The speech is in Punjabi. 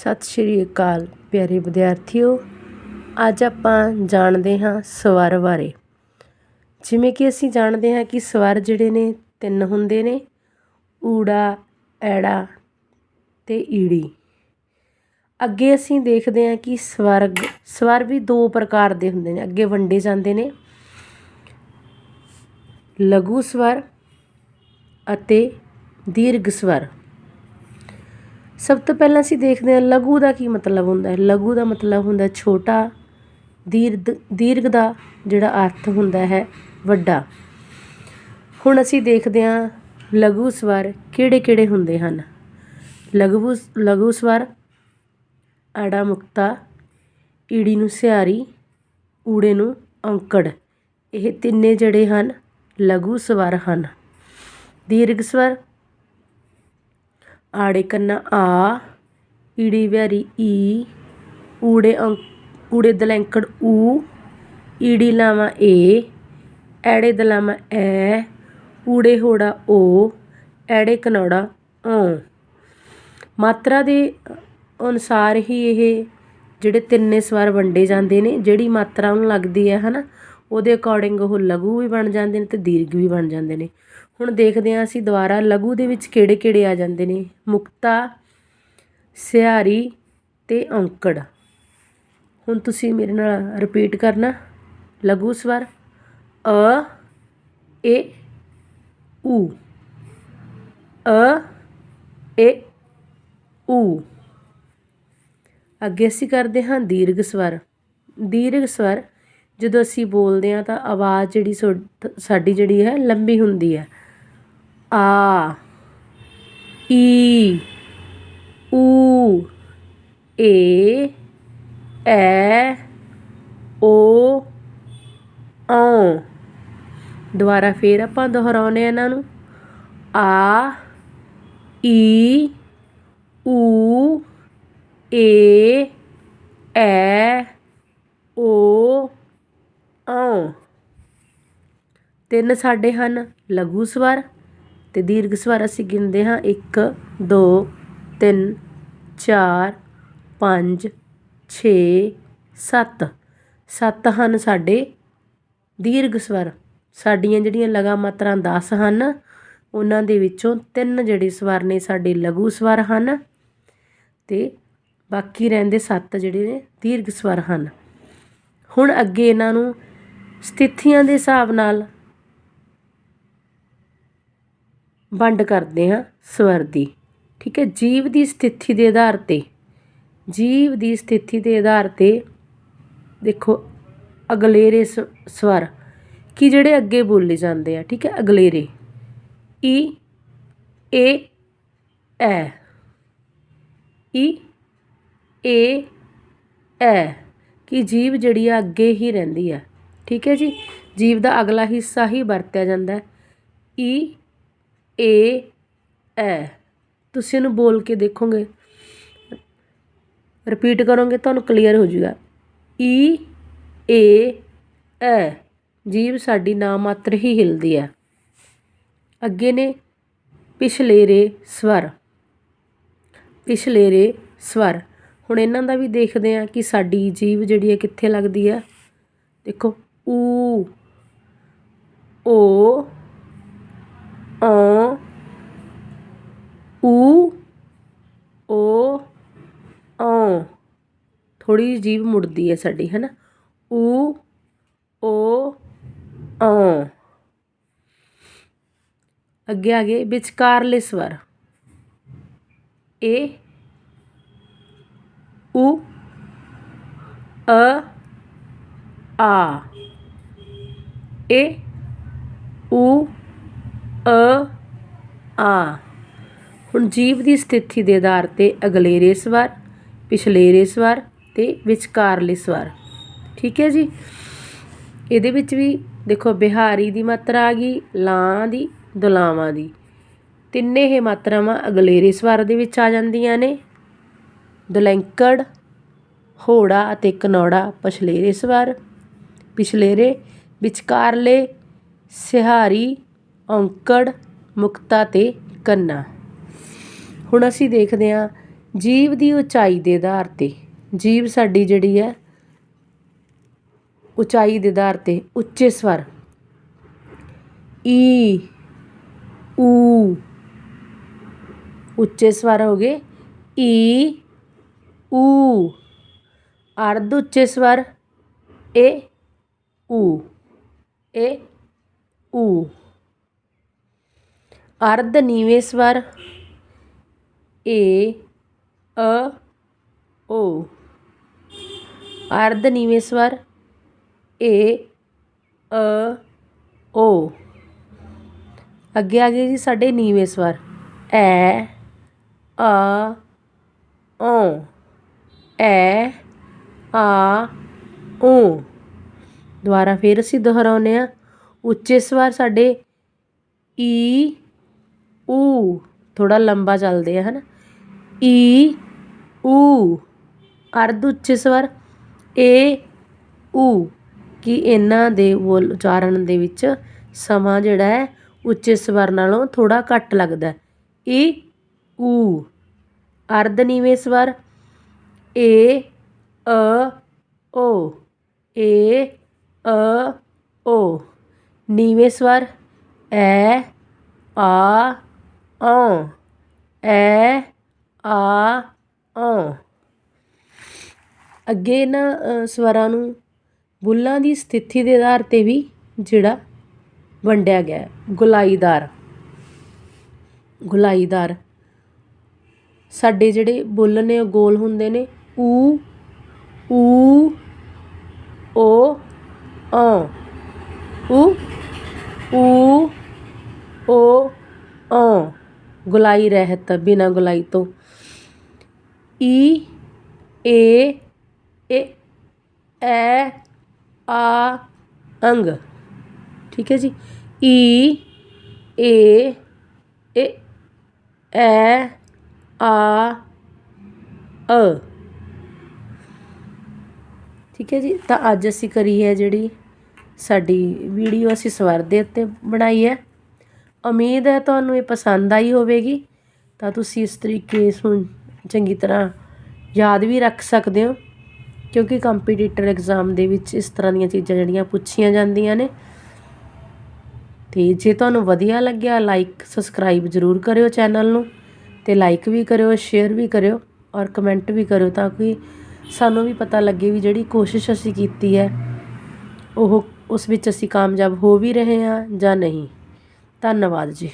ਸਤਿ ਸ਼੍ਰੀ ਅਕਾਲ ਪਿਆਰੇ ਵਿਦਿਆਰਥੀਓ। ਅੱਜ ਆਪਾਂ ਜਾਣਦੇ ਹਾਂ ਸਵਰ ਬਾਰੇ। ਜਿਵੇਂ ਕਿ ਅਸੀਂ ਜਾਣਦੇ ਹਾਂ ਕਿ ਸਵਰ ਜਿਹੜੇ ਨੇ, ਤਿੰਨ ਹੁੰਦੇ ਨੇ, ਊੜਾ, ਐੜਾ ਤੇ ਈੜੀ। ਅੱਗੇ ਅਸੀਂ ਦੇਖਦੇ ਹਾਂ ਕਿ ਸਵਰਗ, ਸਵਰ ਵੀ ਦੋ ਪ੍ਰਕਾਰ ਦੇ ਹੁੰਦੇ ਨੇ। ਅੱਗੇ ਵੰਡੇ ਜਾਂਦੇ ਨੇ। ਲਘੂ ਸਵਰ ਅਤੇ ਦੀਰਘ ਸਵਰ। ਸਭ ਤੋਂ ਪਹਿਲਾਂ ਅਸੀਂ ਦੇਖਦੇ ਹਾਂ ਲਘੂ ਦਾ ਕੀ ਮਤਲਬ ਹੁੰਦਾ ਲਘੂ ਦਾ ਮਤਲਬ ਹੁੰਦਾ ਛੋਟਾ ਦੀਰਘ ਦੀਰਘ ਦਾ ਜਿਹੜਾ ਅਰਥ ਹੁੰਦਾ ਹੈ ਵੱਡਾ। ਹੁਣ ਅਸੀਂ ਦੇਖਦੇ ਹਾਂ ਲਘੂ ਸਵਰ ਕਿਹੜੇ ਕਿਹੜੇ ਹੁੰਦੇ ਹਨ। ਲਘੂ ਲਘੂ ਸਵਰ ਆੜਾ ਮੁਕਤਾ, ਈੜੀ ਨੂੰ ਸਿਹਾਰੀ ਊੜੇ ਨੂੰ ਔਂਕੜ। ਇਹ ਤਿੰਨੇ ਜਿਹੜੇ ਹਨ, ਲਘੂ ਸਵਰ ਹਨ। ਦੀਰਘ ਸਵਰ ਆੜੇ ਕੰਨਾ ਆ, ਈੜੀ ਵਿਹਾਰੀ ਈ, ਊੜੇ ਔਂ ਊੜੇ ਦਲੈਂਕੜ ਊ, ਈੜੀ ਲਾਵਾਂ ਏ, ਐੜੇ ਦਲਾਵਾਂ ਐ, ਊੜੇ ਹੋੜਾ ਓ, ਐੜੇ ਕਨੌੜਾ ਓ। ਮਾਤਰਾ ਦੇ ਅਨੁਸਾਰ ਹੀ ਇਹ ਜਿਹੜੇ ਤਿੰਨੇ ਸਵਰ ਵੰਡੇ ਜਾਂਦੇ ਨੇ, ਜਿਹੜੀ ਮਾਤਰਾ ਉਹਨੂੰ ਲੱਗਦੀ ਹੈ, ਹਨਾ, ਉਹਦੇ ਅਕੋਰਡਿੰਗ ਉਹ ਲਘੂ ਵੀ ਬਣ ਜਾਂਦੇ ਨੇ ਤੇ ਦੀਰਘ ਵੀ ਬਣ ਜਾਂਦੇ ਨੇ। ਹੁਣ ਦੇਖਦੇ ਹਾਂ ਅਸੀਂ ਦੁਬਾਰਾ, ਲਘੂ ਦੇ ਵਿੱਚ ਕਿਹੜੇ ਕਿਹੜੇ ਆ ਜਾਂਦੇ ਨੇ? ਮੁਕਤਾ, ਸਿਹਾਰੀ ਤੇ ਔਂਕੜ। ਹੁਣ ਤੁਸੀਂ ਮੇਰੇ ਨਾਲ ਰਿਪੀਟ ਕਰਨਾ। ਲਘੂ ਸਵਰ, ਅ, ਏ ਊ ਅ, ਏ ਊ ਅੱਗੇ ਅਸੀਂ ਕਰਦੇ ਹਾਂ ਦੀਰਘ ਸਵਰ। ਦੀਰਘ ਸਵਰ ਜਦੋਂ ਅਸੀਂ ਬੋਲਦੇ ਹਾਂ ਤਾਂ ਆਵਾਜ਼ ਜਿਹੜੀ ਸਾਡੀ ਜਿਹੜੀ ਹੈ ਲੰਬੀ ਹੁੰਦੀ ਹੈ। ਆ, ਈ, ਊ, ਏ, ਐ, ਓ ਔ ਦੁਬਾਰਾ ਫਿਰ ਆਪਾਂ ਦੁਹਰਾਉਂਦੇ ਹਾਂ ਇਹਨਾਂ ਨੂੰ। ਆ, ਈ, ਊ, ਏ, ਐ, ਓ ਔ ਤਿੰਨ ਸਾਡੇ ਹਨ, ਲਘੂ ਸਵਰ। ਅਤੇ ਦੀਰਘ ਸਵਰ ਅਸੀਂ ਗਿਣਦੇ ਹਾਂ। 1 2 3 4 5 6 7 ਸੱਤ ਹਨ ਸਾਡੇ ਦੀਰਘ ਸਵਰ। ਸਾਡੀਆਂ ਜਿਹੜੀਆਂ ਲਗਾ ਮਾਤਰਾ ਦਸ ਹਨ, ਉਹਨਾਂ ਦੇ ਵਿੱਚੋਂ ਤਿੰਨ ਜਿਹੜੇ ਸਵਰ ਨੇ ਸਾਡੇ ਲਘੂ ਸਵਰ ਹਨ ਅਤੇ ਬਾਕੀ ਰਹਿੰਦੇ ਸੱਤ ਜਿਹੜੇ ਨੇ ਦੀਰਘ ਸਵਰ ਹਨ। ਹੁਣ ਅੱਗੇ ਇਹਨਾਂ ਨੂੰ ਸਥਿਤੀਆਂ ਦੇ ਹਿਸਾਬ ਨਾਲ ਵੰਡ ਕਰਦੇ ਹਾਂ ਸਵਰ ਦੀ। ਠੀਕ ਹੈ, ਜੀਵ ਦੀ ਸਥਿਤੀ ਦੇ ਆਧਾਰ ਤੇ, ਜੀਵ ਦੀ ਸਥਿਤੀ ਦੇ ਆਧਾਰ ਤੇ ਦੇਖੋ, ਅਗਲੇਰੇ ਸਵਰ, ਕਿ ਜਿਹੜੇ ਅੱਗੇ ਬੋਲੇ ਜਾਂਦੇ ਆ, ਠੀਕ ਹੈ, ਅਗਲੇਰੇ। ਈ, ਏ, ਐ। ਈ, ਏ, ਐ, ਕਿ ਜੀਵ ਜਿਹੜੀ ਆ ਅੱਗੇ ਹੀ ਰਹਿੰਦੀ ਆ। ਠੀਕ ਹੈ ਜੀ, ਜੀਵ ਦਾ ਅਗਲਾ ਹਿੱਸਾ ਹੀ ਵਰਤਿਆ ਜਾਂਦਾ ਹੈ। ਈ ਏ ਐ ਤੁਸੀਂ ਇਹਨੂੰ ਬੋਲ ਕੇ ਦੇਖੋਗੇ। ਰਿਪੀਟ ਕਰੋਗੇ, ਤੁਹਾਨੂੰ ਕਲੀਅਰ ਹੋ ਜਾਊਗਾ। ਈ ਏ ਐ ਜੀਵ ਸਾਡੀ ਨਾ ਮਾਤਰ ਹੀ ਹਿਲਦੀ ਹੈ। ਅੱਗੇ ਨੇ, ਪਿਛਲੇਰੇ ਸਵਰ। ਪਿਛਲੇਰੇ ਸਵਰ। ਹੁਣ ਇਹਨਾਂ ਦਾ ਵੀ ਦੇਖਦੇ ਆ ਕਿ ਸਾਡੀ ਜੀਵ ਜਿਹੜੀ ਹੈ ਕਿੱਥੇ ਲੱਗਦੀ ਹੈ। ਦੇਖੋ, ਊ, ਓ ਅ ਊ ਓ ਔ ਥੋੜੀ ਜੀਵ ਮੁੜਦੀ ਹੈ ਸਾਡੀ ਹੈ ਨਾ ਊ ਓ ਔ ਅੱਗੇ ਆ ਗਏ ਵਿਚਕਾਰਲੇ ਸਵਰ ਏ ਊ ਅ ਆ ਏ ਊ ਅ, ਆ। ਹੁਣ ਜੀਵ ਦੀ ਸਥਿਤੀ ਦੇ ਆਧਾਰ ਤੇ ਅਗਲੇਰੇ ਸਵਰ, ਪਿਛਲੇਰੇ ਸਵਰ ਤੇ ਵਿਚਕਾਰਲੇ ਸਵਰ। ਠੀਕ ਹੈ ਜੀ? ਇਹਦੇ ਵਿੱਚ ਵੀ ਦੇਖੋ, ਬਿਹਾਰੀ ਦੀ ਮਾਤਰਾ ਆ ਗਈ, ਲਾਂ ਦੀ, ਦੁਲਾਵਾਂ ਦੀ। ਤਿੰਨੇ ਇਹ ਮਾਤਰਾਵਾਂ ਅਗਲੇਰੇ ਸਵਰ ਦੇ ਵਿੱਚ ਆ ਜਾਂਦੀਆਂ ਨੇ। ਦੁਲੈਂਕੜ, ਹੋੜਾ ਅਤੇ ਕਨੌੜਾ ਪਛਲੇਰੇ ਸਵਰ, ਪਿਛਲੇਰੇ, ਵਿਚਕਾਰਲੇ, ਸਿਹਾਰੀ ਔਂਕੜ, ਮੁਕਤਾ ਅਤੇ ਕੰਨਾ। ਹੁਣ ਅਸੀਂ ਦੇਖਦੇ ਹਾਂ ਜੀਵ ਦੀ ਉਚਾਈ ਦੇ ਆਧਾਰ ਤੇ। ਜੀਵ ਸਾਡੀ ਜਿਹੜੀ ਹੈ, ਉਚਾਈ ਦੇ ਆਧਾਰ ਤੇ ਉੱਚੇ ਸਵਰ। ਈ, ਊ। ਉੱਚੇ ਸਵਰ ਹੋ ਗਏ। ਈ, ਊ। ਅਰਧ ਉੱਚੇ ਸਵਰ, ਏ, ਊ। ਏ, ਊ। ਅਰਧ ਨੀਵੇਂ ਸਵਰ ਏ ਅ ਓ ਅਰਧ ਨੀਵੇਂ ਸਵਰ ਏ ਅ ਓ ਅੱਗੇ ਆ ਗਏ ਜੀ ਸਾਡੇ ਨੀਵੇਂ ਸਵਰ ਐ ਆ ਓ। ਐ, ਆ, ਓ। ਦੁਬਾਰਾ ਫਿਰ ਅਸੀਂ ਦੁਹਰਾਉਂਦੇ ਆ ਉੱਚੇ ਸਵਰ ਸਾਡੇ ਈ ਊ ਥੋੜਾ ਲੰਬਾ ਚੱਲਦੇ ਆ, ਹਨਾ? ਈ, ਊ, ਅਰਧ ਉੱਚੇ ਸਵਰ, ਏ, ਊ, ਕਿ ਇਹਨਾਂ ਦੇ ਬੋਲ ਉਚਾਰਨ ਦੇ ਵਿੱਚ ਸਮਾਂ ਜਿਹੜਾ ਹੈ, ਉੱਚੇ ਸਵਰ ਨਾਲੋਂ ਥੋੜਾ ਘੱਟ ਲੱਗਦਾ ਈ, ਊ, ਅਰਧ ਨੀਵੇਂ ਸਵਰ, ਏ, ਅ, ਓ, ਏ, ਅ, ਓ, ਨੀਵੇਂ ਸਵਰ, ਐ, ਆ ਓ ਐ, ਆ ਓ ਅੱਗੇ ਇਹਨਾਂ ਸਵਰਾਂ ਨੂੰ ਬੁੱਲਾਂ ਦੀ ਸਥਿਤੀ ਦੇ ਆਧਾਰ ਤੇ ਵੀ ਜਿਹੜਾ ਵੰਡਿਆ ਗਿਆ ਹੈ। ਗੁਲਾਈਦਾਰ। ਗੁਲਾਈਦਾਰ। ਸਾਡੇ ਜਿਹੜੇ ਬੁੱਲ ਨੇ, ਉਹ ਗੋਲ ਹੁੰਦੇ ਨੇ। ਊ ਊ, ਓ ਓ ਊ ਊ, ਓ ਓ ਗੁਲਾਈ ਰਹਿਤ ਬਿਨਾਂ ਗੁਲਾਈ ਤੋਂ। ਈ, ਏ ਐ, ਆ, ਅੰਗ। ਠੀਕ ਹੈ ਜੀ? ਈ, ਏ ਏ, ਐ, ਆ, ਅ। ਠੀਕ ਹੈ ਜੀ? ਤਾਂ ਅੱਜ ਅਸੀਂ ਕਰੀ ਹੈ ਜਿਹੜੀ ਸਾਡੀ ਵੀਡੀਓ, ਅਸੀਂ ਸਵਰ ਦੇ ਉੱਤੇ ਬਣਾਈ ਹੈ। ਉਮੀਦ ਹੈ ਤੁਹਾਨੂੰ ਇਹ ਪਸੰਦ ਆਈ ਹੋਵੇਗੀ। ਤਾਂ ਤੁਸੀਂ ਇਸ ਤਰੀਕੇ ਇਸ ਨੂੰ ਚੰਗੀ ਤਰ੍ਹਾਂ ਯਾਦ ਵੀ ਰੱਖ ਸਕਦੇ ਹੋ। ਕਿਉਂਕਿ ਕੰਪੀਟੀਟਰ ਐਗਜ਼ਾਮ ਦੇ ਵਿੱਚ ਇਸ ਤਰ੍ਹਾਂ ਦੀਆਂ ਚੀਜ਼ਾਂ ਜਿਹੜੀਆਂ ਪੁੱਛੀਆਂ ਜਾਂਦੀਆਂ ਨੇ। ਤੇ ਜੇ ਤੁਹਾਨੂੰ ਵਧੀਆ ਲੱਗਿਆ ਲਾਈਕ ਸਬਸਕ੍ਰਾਈਬ ਜ਼ਰੂਰ ਕਰਿਓ ਚੈਨਲ ਨੂੰ। ਤੇ ਲਾਈਕ ਵੀ ਕਰਿਓ ਸ਼ੇਅਰ ਵੀ ਕਰਿਓ ਔਰ ਕਮੈਂਟ ਵੀ ਕਰਿਓ ਤਾਂ ਕਿ ਸਾਨੂੰ ਵੀ ਪਤਾ ਲੱਗੇ ਵੀ ਜਿਹੜੀ ਕੋਸ਼ਿਸ਼ ਅਸੀਂ ਕੀਤੀ ਹੈ, ਉਹ ਉਸ ਵਿੱਚ ਅਸੀਂ ਕਾਮਯਾਬ ਹੋ ਵੀ ਰਹੇ ਹਾਂ ਜਾਂ ਨਹੀਂ। ਧੰਨਵਾਦ ਜੀ।